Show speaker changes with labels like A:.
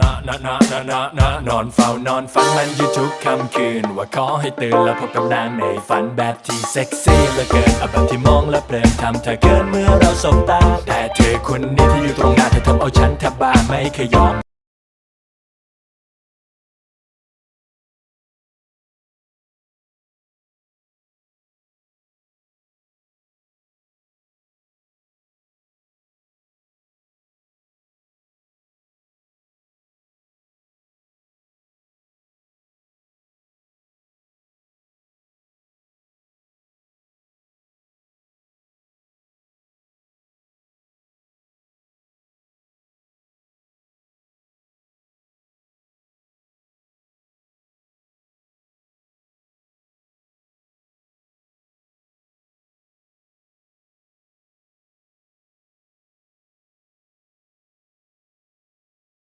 A: นะนะนะนะนะนะนอนเฝ้านอนฝันมันอยู่ทุกค่ำคืน ว่าขอให้ตื่นแล้วพบกับนางในฝันแบบที่เซ็กซี่เหลือเกินเอาแบบที่มองแล้วเพลินทำเธอเกินเมื่อเราสบตา แต่เธอคนนี้ที่อยู่ตรงหน้าเธอทำเอาฉันแทบบ้าไม่เคยยอม